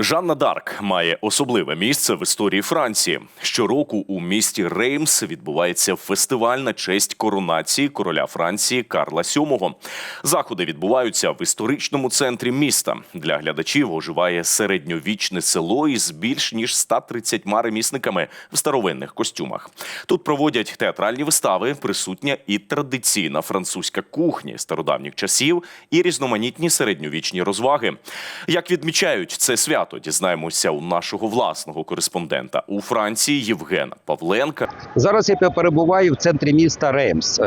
Жанна Дарк має особливе місце в історії Франції. Щороку у місті Реймс відбувається фестиваль на честь коронації короля Франції Карла VII. Заходи відбуваються в історичному центрі міста. Для глядачів оживає середньовічне село із більш ніж 130 ремісниками в старовинних костюмах. Тут проводять театральні вистави, присутня і традиційна французька кухня стародавніх часів, і різноманітні середньовічні розваги. Як відмічають це свято, дізнаємося у нашого власного кореспондента у Франції Євгена Павленка. Зараз я перебуваю в центрі міста Реймс.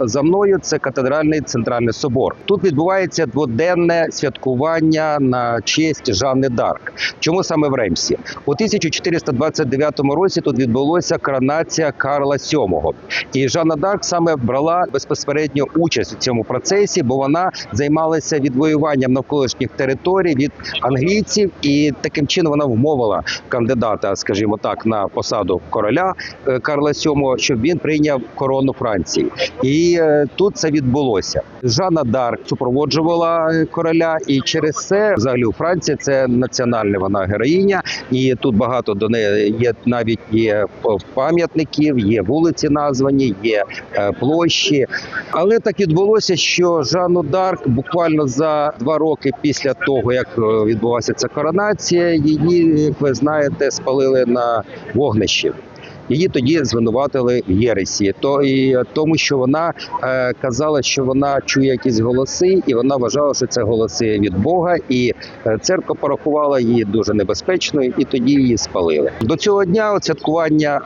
За мною це катедральний центральний собор. Тут відбувається дводенне святкування на честь Жанни Дарк. Чому саме в Реймсі? У 1429 році тут відбулося коронація Карла VII. І Жанна Дарк саме брала безпосередньо участь у цьому процесі, бо вона займалася відвоюванням навколишніх територій від англійців, і таким чином вона вмовила кандидата, скажімо так, на посаду короля е, Карла VII, щоб він прийняв корону Франції. І е, тут це відбулося. Жанна Дарк супроводжувала е, короля, і через це взагалі у Франції це національна вона героїня. І тут багато до неї є навіть є пам'ятників, є вулиці названі, є площі. Але так відбулося, що Жанну Дарк буквально за два роки після того, як відбулася ця коронація, її, як ви знаєте, спалили на вогнищі. Її тоді звинуватили в єресі, то і тому, що вона е, казала, що вона чує якісь голоси, і вона вважала, що це голоси від Бога, і е, церква порахувала її дуже небезпечною, і тоді її спалили. До цього дня святкування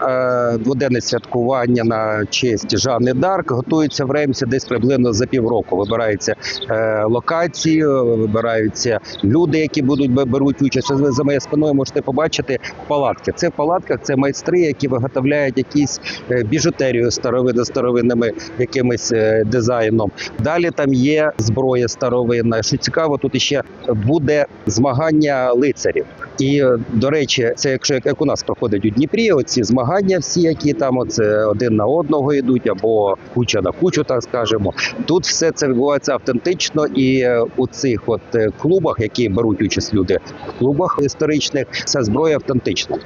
е, дводенне святкування на честь Жанни Дарк готується в Ремсі десь приблизно за півроку. Вибираються е, локації, вибираються люди, які будуть беруть участь. За моєю спиною можете побачити палатки. Це в палатках, це майстри, які виготовляють якісь е, біжутерію старовинно старовинними якимось е, дизайном. Далі там є зброя старовинна. Що цікаво, тут ще буде змагання лицарів. І е, до речі, це якщо як у нас проходить у Дніпрі, оці змагання, всі, які там оце один на одного йдуть, або куча на кучу, так скажемо. Тут все це відбувається автентично, і у цих от клубах, які беруть участь люди в клубах історичних, ця зброя автентична.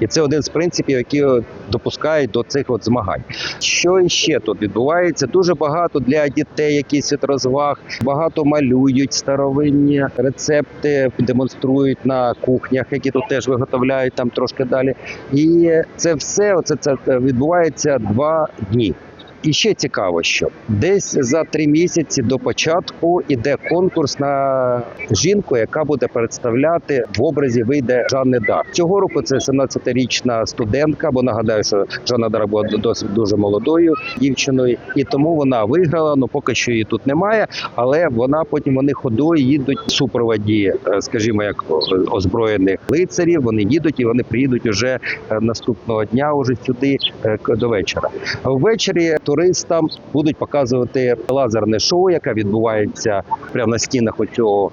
І це один з принципів, які допускають до цих от змагань. Що ще тут відбувається? Дуже багато для дітей, якісь від розваг, багато малюють старовинні рецепти, демонструють на кухнях, які тут теж виготовляють там трошки далі. І це все оце це відбувається два дні. І ще цікаво, що десь за три місяці до початку іде конкурс на жінку, яка буде представляти в образі вийде Жанни Дарк. Цього року це 17-річна студентка, бо нагадаю, що Жанна Дарк була досить дуже молодою дівчиною, і тому вона виграла. Ну поки що її тут немає, але вона потім вони ходою їдуть в супроводі, е, скажімо, як озброєних лицарів. Вони їдуть і вони приїдуть уже е, наступного дня, уже сюди е, до вечора. Ввечері туристам будуть показувати лазерне шоу, яке відбувається прямо на стінах оцього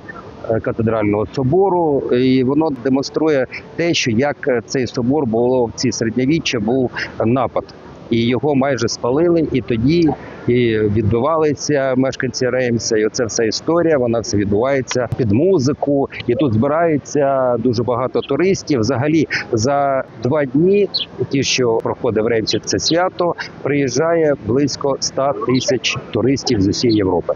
е, катедрального собору, і воно демонструє те, що як цей собор було в ці середньовіччя був напад. І його майже спалили, і тоді і відбивалися мешканці Реймса. І оце вся історія. Вона все відбувається під музику, і тут збирається дуже багато туристів. Взагалі за два дні, ті, що проходив Реймсі це свято, приїжджає близько 100 тисяч туристів з усієї Європи.